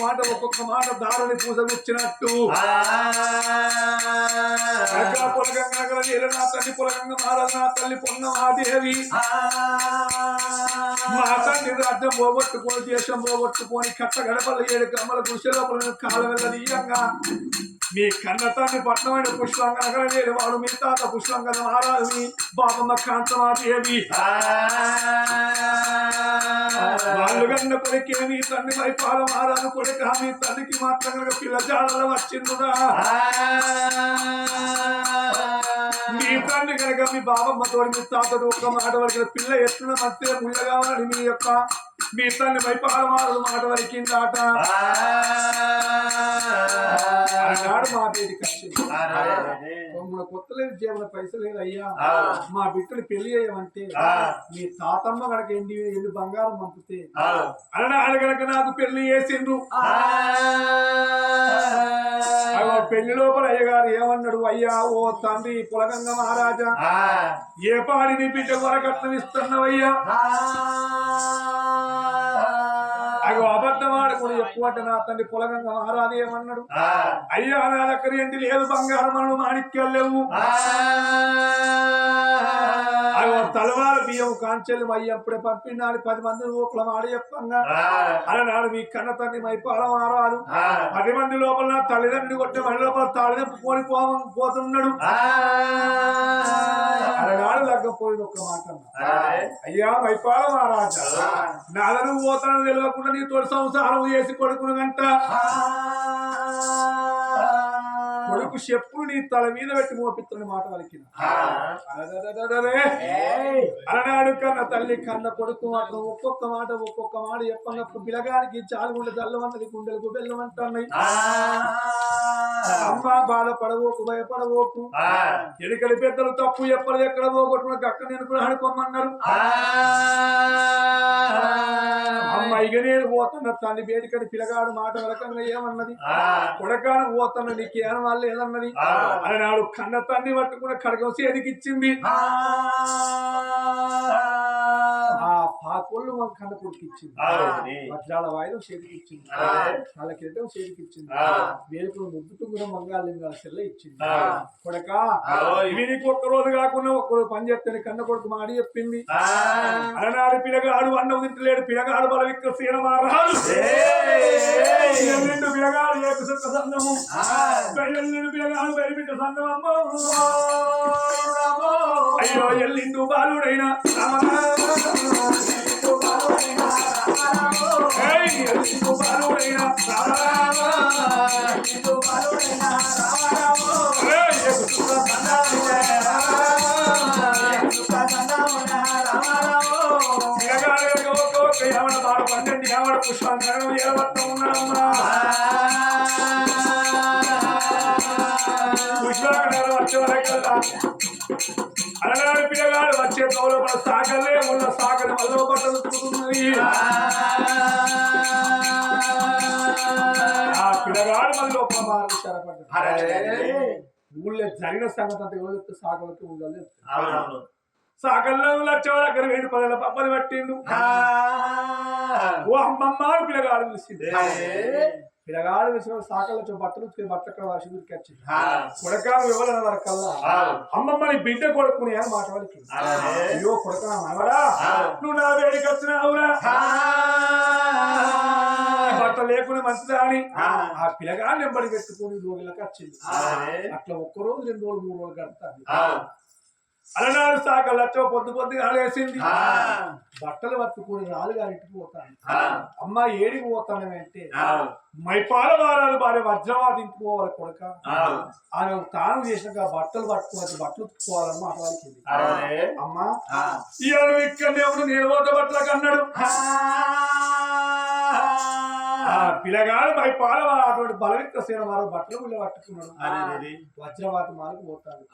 మాట ఒక్కొక్క మాట దారుని పూసగుచ్చినట్టు. పొలగంగ నా తల్లి పొలగంగ మహారాజు నా తల్లి పొన్న మహాదేవి. మా తండ్రి రాజ్యం పోగొట్టుకొని దేశం పోగొట్టుకొని కట్ట గడపల ఏడు కమ్మల కృషిలోపల కాల వెళ్ళదీయంగా మీ కన్న తండ్రి పట్నమైన పుష్పంగ నగర వేరు వాడు మీ తాత పుష్పంగ మహారాజుని బాబమ్మ కాంతమాదేవి కన్న కొడుకే మీ తండ్రి వైపాల మహారాజు కొడుక మీ తల్లికి మాత్రం కనుక పిల్ల జాడలో వచ్చిందురా మీ తండ్రి కనుక మీ బాబమ్మ తోడి మీ తాతడు ఒక్క మాట వరకు పిల్ల ఎత్తున మధ్య ముళ్ళ కావాలని మీ యొక్క మీ తండ్రి వైపాల మహారాజు మాట వరకిందాట? ఆనాడు మా పేరుకి వచ్చింది మన కొత్తలేదు జీవన పైసలు లేదు అయ్యా. మా బిడ్డలు పెళ్ళి చేయమంటే ఆ. మీ తాతమ్మ కనుక ఎండి ఎండి బంగారం పంపితే. అన్నాడు కనుక నాకు పెళ్ళి చేసిండ్రు. పెళ్ళి లోపల అయ్యగారు ఏమన్నాడు? అయ్యా ఓ తండ్రి పులగంగ మహారాజా ఏ పాడి నీ బిడ్డ వరకట్నం ఇస్తున్నావయ్యా? అగో అబద్ధం ఆడకుండా ఎక్కువ నా తండ్రి పులగంగ మహారాజు ఏమన్నాడు? అయ్యా నా దగ్గర ఏంటి లేదు బంగారం అను మాణిక్యాలు లేవు. అగో తలవార బియ్యం కాంచెలు అయ్యప్పుడే పంపినాడు. పది మంది లోపల మాట చెప్పంగా. అలనాడు మీ కన్న తండ్రి మైపాల మారాదు పది మంది లోపల నా తల్లిదండ్రులు కొట్టే మళ్ళీ లోపల తాళిదంపుకొని పో పోతున్నాడు. అలనాడు లగ్గపోయింది ఒక్క మాట. అయ్యా మైపాల మహారాజా నాదను పోతాను తెలియకుండా నీ తోటి సంసారం చేసి కొడుకును గంట కొడుకు చెప్పులు నీ తల మీద పెట్టి మోపిస్తున్న మాట వలికిన అరెరెరెరెరే. అలనాడు కన్న తల్లి కన్న కొడుకు మాత్రం ఒక్కొక్క మాట ఒక్కొక్క మాట చెప్పంగా పిలగానికి చాలుగుండె చల్లమన్నది గుండెలకు బెల్లమంటున్నాయి. అమ్మ బాధపడవోకు భయపడవోకు. ఎడికడి పెద్దలు తప్పు చెప్పలేదు ఎక్కడ పోగొట్టుకున్న అక్క నేను కూడా అనుకోమన్నారు ఇక నేను పోతున్న తల్లి వేడికడి పిలగాడు మాట రకంగా ఏమన్నది? కొడకాను పోతున్న నీకేం వాళ్ళు ఏదన్నది? అలనాడు కన్న తండ్రి పట్టుకున్న ఖడ్గం సేదికిచ్చింది ఆ పాకోళ్ళు మన కన్న కొడుకు ఇచ్చింది వజ్రాల వాయుధం చేతికిచ్చింది. వాళ్ళ క్రితం చేతికిచ్చింది. వేలుపులు ముద్దుకు కూడా మంగాలింగాల సెల్ల ఇచ్చింది. కొడక. వీరికి ఒక్క రోజు కాకుండా ఒక్క రోజు పని చేస్తాను కన్న కొడుకు మాడి చెప్పింది. అలనాడు పిలగాడు అన్నం తింటలేడు పిలగాడు బల విక్రసీన మహారాజు ఎల్లిండు పిలగాడు ఏక సుఖ సందము ఎల్లిండు పిలగాడు బయట సందమమ్మ అయ్యో ఎల్లిండు బాలుడైన. ఏయ్, ఎల్లిండు బాలుడైన పుష్పాంతరం పుష్పాంతరం వచ్చే వరకల్లా అలనాడు పిల్లగాడు వచ్చే తోలపల సాగలే ఉన్న సాగలు వల్ల బట్టలు తుడుతున్నది ఆ పిల్లగాడు మళ్ళీ ఒక మారు విచారపడ్డాడు ఊళ్ళో జరిగిన సంగతి అంతా ఎవరు చెప్తే సాగలకి ఊళ్ళో. సాగల్లో లక్ష దగ్గర వేడి పదల పప్పని పట్టిండు. ఓ అమ్మమ్మ పిల్లగాడు పిలిచింది పిల్లగాడు పిలిచిన సాకల్లో బట్టలు ఉతికి బట్ట అక్కడ వాసి ఉతికి వచ్చింది కొడకాలు వివరణ వరకల్లా అమ్మమ్మ నీ బిడ్డ కొడుకుని అని మాట వాళ్ళకి అయ్యో కొడుక మనవడా నువ్వు నా వేడికి వచ్చినావురా బట్ట లేకుండా మంచిదా అని? ఆ. పిల్లగా నెంబడి పెట్టుకుని రోగులకు వచ్చింది అట్లా ఒక్క రోజు రెండు రోజులు మూడు రోజులు గడతాను అలనాడు సాక లచ్చ పొద్దు పొద్దుగా ఆలేసింది. బట్టలు పట్టుకుని రాలుగా ఇంటిపోతాను అమ్మ ఏడికి పోతానంటే మైపాల వారాలు భార్య వజ్రవాది ఇంటిపోవాలి కొడుక. ఆయన తాను చేసినాక బట్టలు పట్టుకోవాలి బట్టలు ఉతుక్కోవాలని మాట వాళ్ళకి అమ్మా ఇవాళ ఇక్కడ దేవుడు నేను పోత బట్టలకు అన్నాడు. పిల్లగాడు మైపాల వారు అటువంటి బలవిత్త సేన వారు బట్టలు గుళ్ళ పట్టుకున్నాడు. వజ్రవాతి మాలకు పోతాడు.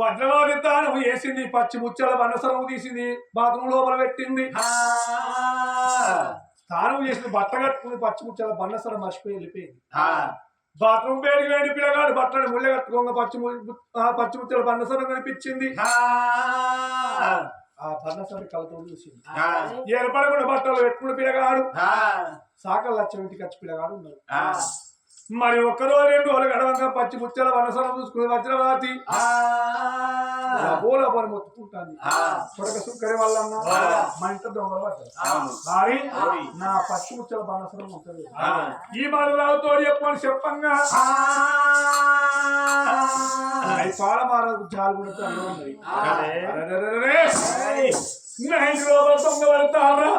వజ్రవాది తాను వేసింది పచ్చి ముచ్చల బనసరము తీసింది బాత్రూమ్ లోపల పెట్టింది. స్నానం చేసిన బట్ట కట్టుకుని పచ్చి ముచ్చల బన్నసరం మర్చిపోయి వెళ్ళిపోయింది. బాత్రూమ్ పేరుకి వేడి పిల్లగాడు బట్టలు ముళ్ళ కట్టుకోగా పచ్చి పచ్చి ముచ్చల బన్నసరం కనిపించింది. ఆ పర్ణసారి కళ్ళతో చూసింది ఆ, ఏర్పడకుండా బట్టలు పెట్టుకుని పిల్లగాడు. ఆ, సాకలు లచ్చ ఇంటికి వచ్చి పిల్లగాడు ఉన్నాడు. ఆ, మరి ఒక్కరోజు రెండు రోజులు గడవంగా పచ్చి ముచ్చల వనసరం చూసుకుని వజ్రవాతి ఆ, బోల బోల మొత్తుకుంటాను ఆ. కొడక సుక్కరి ఆ. మా ఇంట్లో దొంగలు అవును. నా పచ్చి ముచ్చల బాణసరం ఉంటుంది. ఈ మనరావుతో చెప్పని చెప్పంగా. నా ఇంట్లో దొంగ పడతారా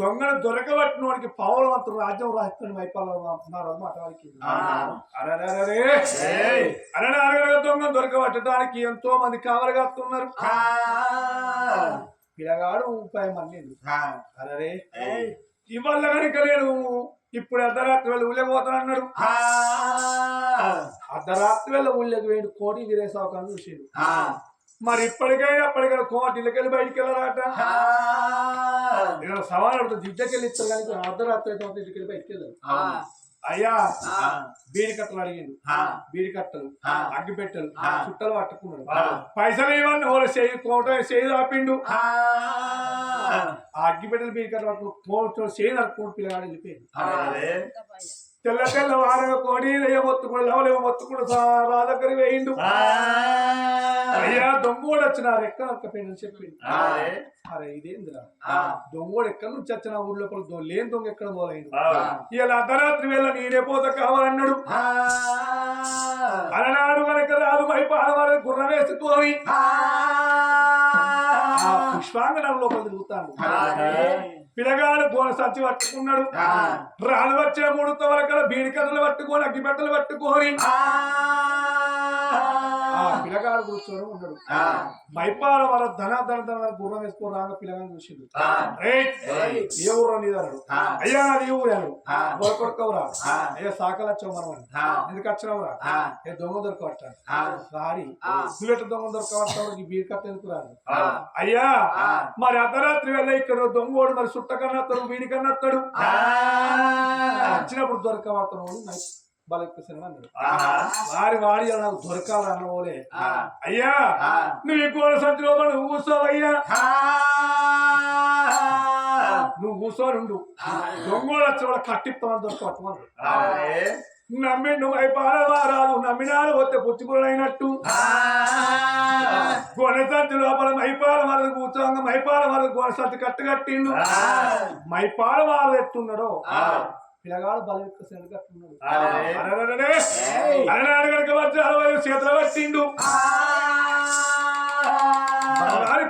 దొంగను దొరకబట్టిన వాడికి పావులవంత రాజ్యం రాస్తాను వైపాలు అన్నమాట వాడికి. ఆ. అరెరెరెరె. ఏయ్. అరే దొంగ దొరకబట్టడానికి ఎంతో మంది కావలి కాస్తున్నారు. ఆ, పిల్లగాడు ముప్పై మంది. అరే. ఇవాళ కనుక నేను ఇప్పుడు అర్ధరాత్రి వెళ్ళి ఊళ్ళకి పోతానన్నాడు. ఆ, అర్ధరాత్రి వెళ్ళి ఊళ్ళకి వేడు కోటి వీరేసావకాన్ని చూసిండు. ఆ, మరి ఇప్పటికైనా అప్పటికైనా కోటికి వెళ్ళి బయటికి వెళ్ళరాట? నేను సవాల్ అడుగుతుంది దిద్దకెళ్ళి ఇస్తారు కానీ అర్ధరాత్రి అయితే ఇంటికి వెళ్ళి బయటికి వెళ్ళారు. అయ్యా బీడి కట్టలు అడిగిండు. ఆ, బీడి కట్టలు. అగ్గి పెట్టెలు. చుట్టలు పట్టుకున్నాడు. పైసలు ఇవ్వండి ఓ చేయి కోట చేయి ఆపిండు ఆ, అగ్గి పెట్టెలు బీడి కట్టలు పట్టుకుని కోట చేయి నడుపుకుంటూ పిల్లగాడు వెళ్ళిపోయింది. తెల్ల తెల్ల వారగా కోడి లవలేవ మొత్తుకుడు రా దగ్గర వేయిండు. అయ్యా దొంగోడు వచ్చినారు ఎక్కడ ఒక్క పెళ్ళి చెప్పింది. అరే. ఇదేందిరా? దొంగోడు ఎక్కడి నుంచి వచ్చిన ఊరి లోపల దో- లేని దొంగ ఎక్కడ ఆ, ఇలా అర్ధరాత్రి వేళ నేనే పోత కావాలన్నాడు. అలనాడు కనుక రాదు వైపు ఆడవారి గుర్రం వేసుకొని పుష్పాంగనం లోపల తిరుగుతాడు. అరే. పిల్లగాడు గోడ సంచి పట్టుకున్నాడు. రాను వచ్చే మూడు తవలకల బీడి కథలు పట్టుకొని అగ్గి పెట్టలు పట్టుకొని పిల్లగాడు కూర్చొని ఉన్నాడు ఆ. మైపాల వర ధన ధన ధన గుర్రం వేసుకొని రాగా పిల్లగాని చూసిండు. ఏ ఊరు నీది అన్నాడు. అయ్యా నాది ఈ ఊరు అన్నాడు ఆ. కొడుకోవరా ఆ. అయ్యా సాకలు వచ్చావు మనం అని. ఎందుకు వచ్చినావురా. ఏ దొంగ దొరకబట్టాడు ఆ. సారీ. నువ్వెట్ట దొంగ దొరకబట్టావు ఈ బీర్ కట్ట ఎందుకు రాదు. అయ్యా. మరి అర్ధరాత్రి వెళ్ళ ఇక్కడ దొంగోడు మరి సుట్ట కన్నత్తడు వీడి కన్నత్తడు ఆ. వచ్చినప్పుడు దొరకబడతాను ఆహా. వారి వాడి నాకు దొరకాలన్న ఓలే. అయ్యా. నువ్వు గోడ సంచిలో నువ్వు కూర్చోవయ్యా. నువ్వు కూర్చొని ఉండు దొంగోడు వచ్చి కూడా కట్టిస్తామని దొరకబట్టమన్నాడు అరే. నమ్మి నువ్వు అయిపోరాదు నమ్మినారు వస్తే పుచ్చుకులైనట్టు ఆ. గొనసంతి లోపల మైపాల వరద కూర్చోంగ మైపాల వరద గొనసంతి కట్టు కట్టిండు. మైపాల వాళ్ళు ఎట్టున్నాడో. పిల్లగాడు బలం ఎక్కువ సెండు కట్టున్నాడు అరే. అరెరెరెరే. ఏయ్. అలనాడు కనుక వచ్చి అరవై చేతులు పట్టిండు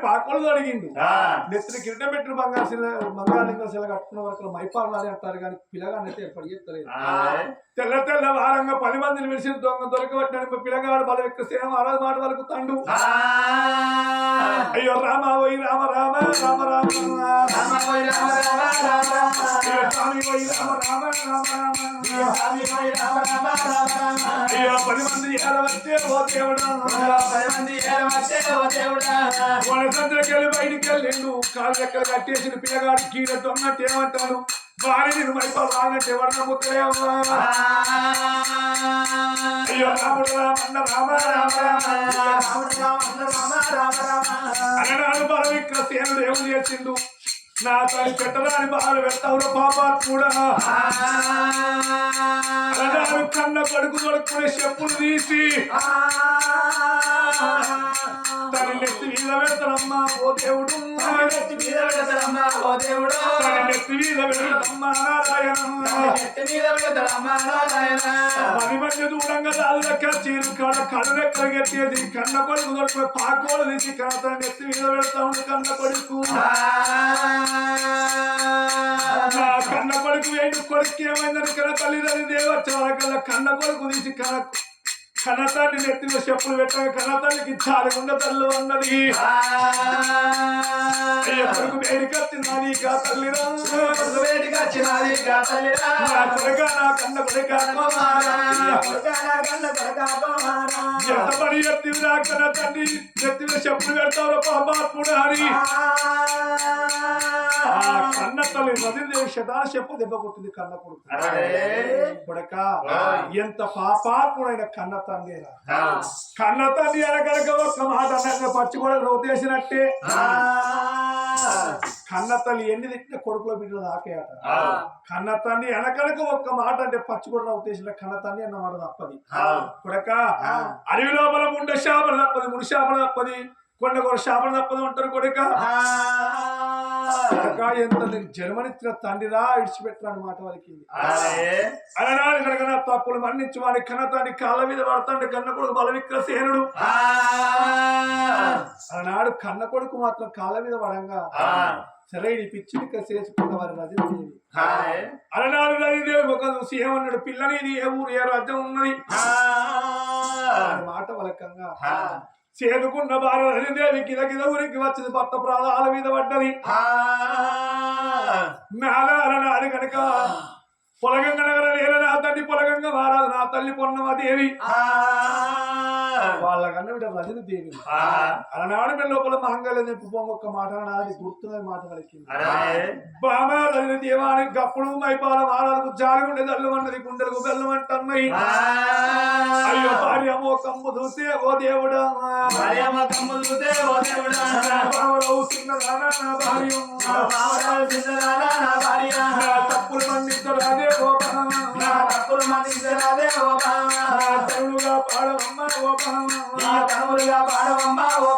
పాకలు అడిగిండు. నెత్తిన కిరీటం పెట్టిన బంగారు శిల బంగారు శిల కట్టుకున్న వరకు మైపాలు అంటారు కానీ పిల్లగాడు అయితే ఏర్పాటు చేస్తలేదు. తెల్ల తెల్ల వారంగా పది మందిని విడిచిన దొంగ దొరకబట్టిన పిల్లగాడు బలం ఎక్కువ సేన అరవై మాట వరకు తండు. అయ్యో రామ ఓయ్ రామ రామ రామ రామ రామ రామ రామ రామ రామ. అయ్యో స్వామి ఓయ్ రామ రామ రామ రామ స్వామి ఓయ్ రామ రామ రామ రామ. అయ్యో పది మంది ఎలా వచ్చే ఓ దేవుడా పది మంది ఏలవచ్చే ఓ మన సంచులకెళ్ళి బయటికి వెళ్ళిండు కాలు రెక్కలు కట్టేసిన పిల్లగాడు కీడ దొంగట్టు ఏమంటాడు వారి నేను మైపాలు రానంటే ఎవరు నమ్ముతాయేమో ఆ. అయ్యో రాముడు రామన్న రామ రామ రామ రాముడు రామ రామ రామ రామ. అననాడు బలం ఇక్కడ సేనుడు ఏం చేసిండు నా తల్లి పెట్టరాని బాధలు పెడతావు పాపాత్ముడా ఆ. అననాడు కన్న కొడుకు కొడుకునే చెప్పులు తీసి. తన నెత్తి మీద పెడతాడమ్మా ఓ దేవుడు నెత్తి మీద పెడతాడమ్మా ఓ దేవుడా. తన నెత్తి మీద పెడతాడమ్మా నారాయణ నెత్తి మీద పెడతాడమ్మా నారాయణ. పది మంది దూరంగా చీరు కాడ కళ్ళు కట్టేది కన్న కొడుకు కొడుకు పాకోలు తీసి కన్న నెత్తి మీద పెడతా కన్న కొడుకు. నా కన్న కొడుకు వేడు కొడుకు ఏమైందని కన్న తల్లిదండ్రులు దేవచ్చాల కల్లా కన్న కొడుకు తీసి కన్న కన్న తల్లి నెత్తిలో చెప్పులు పెట్టగా కన్న తల్లికి చాలకుండా తల్లు అన్నది అయ్య కొడుకు వేడికత్తి నాది కా తల్లిరా వేడిగా వచ్చినది గా తల్లిరా. నా కొడుక నా కన్న కొడుక కుమారా. కొడుకారా కన్న తండ్రి నెత్తిలో చెప్పులు పెడతావు పాపాత్ముడు అని ఆ. ఆ కన్న తల్లి రవిదేవి శతాన చెప్పు దెబ్బ కొట్టింది కన్న కొడుకు. కొడక ఎంత పాపాత్ముడైన కన్న తండ్రిరా కన్న తండ్రి అనగనక ఒక్క మాట పచ్చి కూడా రోతేసినట్టే కన్న తల్లి ఎన్ని తిట్టిన కొడుకులో బిడ్డలు ఆకేయట. కన్న తండ్రి అనకనక ఒక్క మాట అంటే పచ్చి కూడా రౌతేసిన కన్న తండ్రి అన్న మాట తప్పది. కొడక అడవి లోపల ముండ శాపలు తప్పది ముడి శాపలు తప్పది. కొండ కూడా శాపలు తప్పదు ఉంటారు కొడక. ఎంత జన్మనిచ్చిన తండ్రిరా ఇడిచిపెట్టరాని మాట వారికి అలనాడు కనుక తప్పులు మన్నించి వాడి కన్న తండ్రి కాళ్ళ మీద పడతాండి కన్న కొడుకు బల విక్రసేనుడు అలనాడు కన్న కొడుకు మాత్రం కాళ్ళ మీద పడంగా సరే ఈ పిచ్చిని చేసుకున్న వారి రజనీదేవి అలనాడు రజనీదేవి ఒక చూసి ఏమన్నాడు? పిల్లనిది ఏ ఊరు ఏ రాజ్యం ఉన్నది? మాట వలకంగా చేదుకున్న భార్య రజనీదేవి కిద కిద ఊరికి వచ్చింది భర్త ప్రాణాల మీద పడ్డది. నాలారనాడు కనుక పొలగంగ నగర నేల నా తల్లి పొలగంగ మారాదు నా తల్లి పొన్నమాదేవి వాళ్ళ కన్న బిడ్డ రజని దేవి. అలనాడు మీ లోపల మహంగళ నింపు ఒక్క మాట నాది గుర్తున్నది మాట పలికింది. బామ రజని దేవానికి గప్పుడు మైపాల మారాలకు జాలి ఉండే దల్లు అన్నది గుండెలకు బెల్లం అంటున్నాయి భార్య కమ్ము చూస్తే ఓ దేవుడా? బావలో చిన్నదానా నా భార్య. నా తప్పులు మన్నిద్దరాదే ఓ బావ. ఓ తరువుగా పాడవమ్మ ఓ నా బాబా పాడవమ్మ ఓ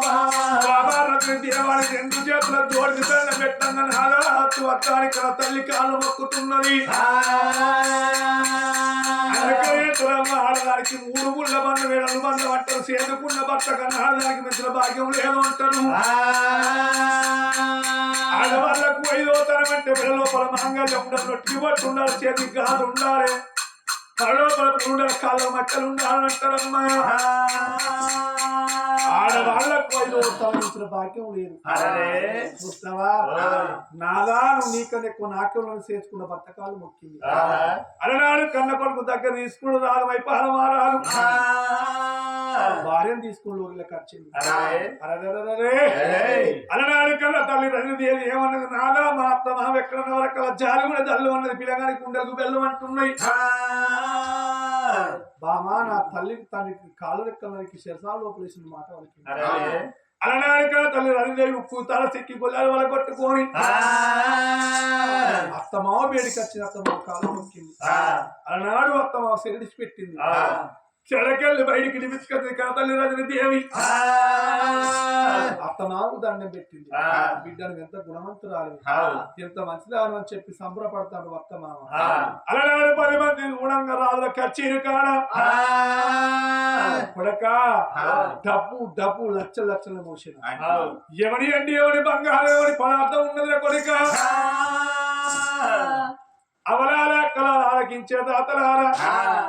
రెండు చేతుల జోడి పెట్టంగా నాలా హత్తు వత్తానికి తల్లి కాళ్ళు మొక్కుతున్నది. ఆడదానికి మూడు ముళ్ళ బండ వేడలు బండ పట్టలు సేదుకున్న భర్త కన్నా ఆడదానికి మించిన భాగ్యం లేదు అంటారు. ఆడవాళ్ళకు ఐదో తరం అంటే బిడ్డ లోపల మాంగళ్యం ఉండాలి రొట్టి పట్టు ఉండాలి చేతికి కాదు ఉండాలి. కళ్ళలోపల ఉండాలి కాళ్ళ మట్టలు ఉండాలని అంటారమ్మా ఆడవాళ్ళకు ఐదో తరం ఇచ్చిన భాగ్యం లేదు చూస్తావా? నాదా నువ్వు నీకన్నా ఎక్కువ నాట్యంలో చేసుకున్న భర్తకాలు మొక్కింది. అలనాడు కన్న కొడుకు దగ్గర తీసుకుని రాదు వైపాల మారాలు భార్యను తీసుకుని లోకి ఖర్చింది. అలనాడు కన్నా తల్లి రజనీదేవి ఏమన్నది? నాదా మా అత్త మా ఎక్కడన్న వరకు జాలి కూడా జల్లు అన్నది పిల్లగానికి ఉండకు బెల్లం అంటున్నాయి. బామా నా తల్లికి తనకి కాళ్ళు రెక్కలకి శిరసా లోపలేసిన మాట వాళ్ళకి. అలనాడు కన్నా తల్లి రజనీదేవి ఉప్పు తల సిక్కి గొల్లాలు వల కొట్టుకొని అత్తమావ బేడికి వచ్చిన అత్తమావ కాలు మొక్కింది అలనాడు అత్తమావ సెడిచి పెట్టింది చెడకెళ్ళి బయటికి నిమిత్తుకుంది తల్లి రజని దేవి అత్తమావు దండం పెట్టింది. బిడ్డను ఎంత గుణవంతురాలు. ఎంత మంచిదాను అని చెప్పి సంబరపడతాడు అత్తమామ. అలనాడు పది మంది గుణంగా రాజుల కచేరి కాడ. కొడక. డబ్బు డబ్బు లక్షల లక్షల మోసిన. ఎవరి అండి ఎవరి బంగారం ఎవరి పదార్థం ఉన్నది కొడుక? అవలాల కళ ఆలకించే తాతలారా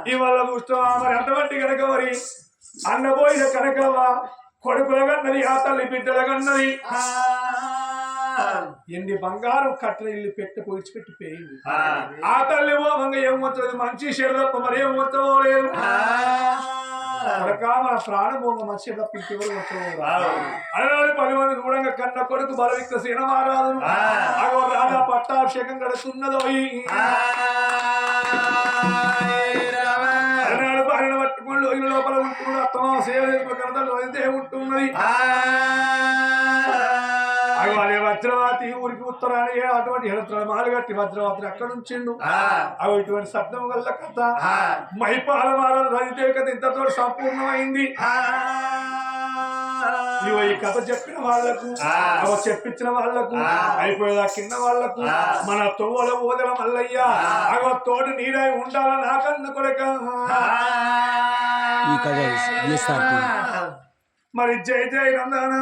ఇవాళ చూస్తావా మరి అటువంటి కనుక మరి అన్నపోయిన కనకవ్వ కొడుకుల కన్నది ఆ తల్లి బిడ్డల కన్నది. ఎన్ని బంగారం కట్టిన ఇల్లు పెట్టి పొడిచిపెట్టి పోయింది ఆ తల్లి ఓ వంగ ఏమవుతుంది మంచి చెడు తప్ప మరి ఏమవుతావో లేదు కొడక మన ప్రాణం పోంగ మంచి తప్ప ఇంకెవరు వచ్చావు అలనాడు పది మంది దూరంగా కన్న కొడుకు బలవిక్త సీనమారాదు అగో రాజా పట్టాభిషేకం గడుస్తున్నదో అలనాడు భార్యను పట్టుకుని లోపల ఉంటున్నాడు. అత్తమా సేవ కడతలు అయితే ఉంటున్నది. అదే వజ్రవాతి ఊరికి ఉత్తరాని అటువంటి హెడత్రమాలు కట్టి వజ్రవాతి అక్కడ ఉంచిండు. అవి ఇటువంటి శబ్దం వల్ల కథ. మైపాల మారాలు రజితే కథ ఇంతతో సంపూర్ణమైంది. ఈ కథ చెప్పిన వాళ్ళకు అవ చెప్పించిన వాళ్ళకు అయిపోయేదా కింద వాళ్ళకు మన తొవ్వల ఓదల మల్లయ్య అగో తోడు నీడై ఉండాల నాకన్న ఎస్ఆర్టీ మరి జై జై నందన